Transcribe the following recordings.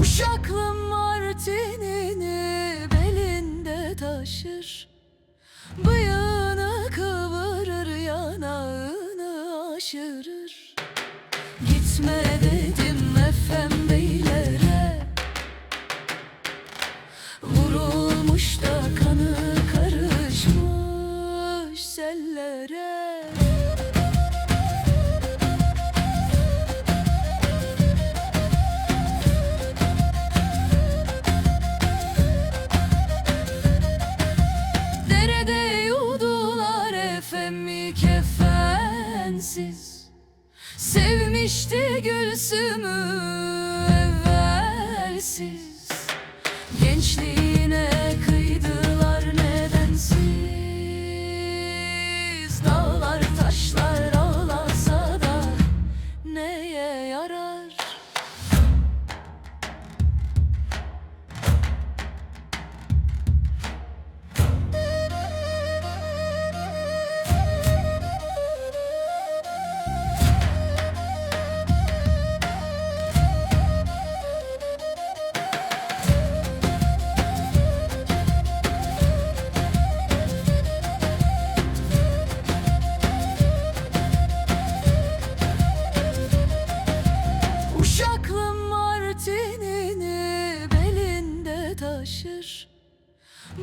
Uşaklı martinini belinde taşır. Bıyığını kıvırır yanağını aşırır. Gitme efemi kefensiz? Sevmişti Gülsüm'ü evvelsiz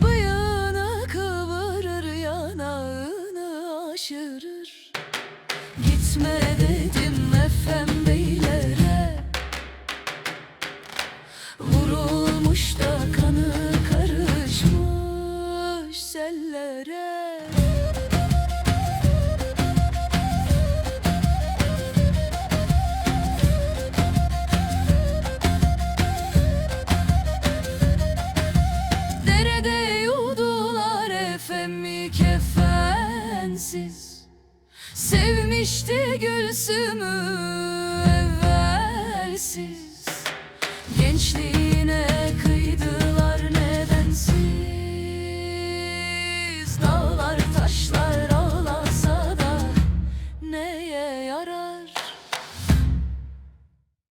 Bıyığını kıvırır yanağını aşırır. Gitme dedim efem beylere. Vurulmuş da kanı karışmış sellere kefensiz Sevmişti Gülsüm'ü evvelsiz. Gençliği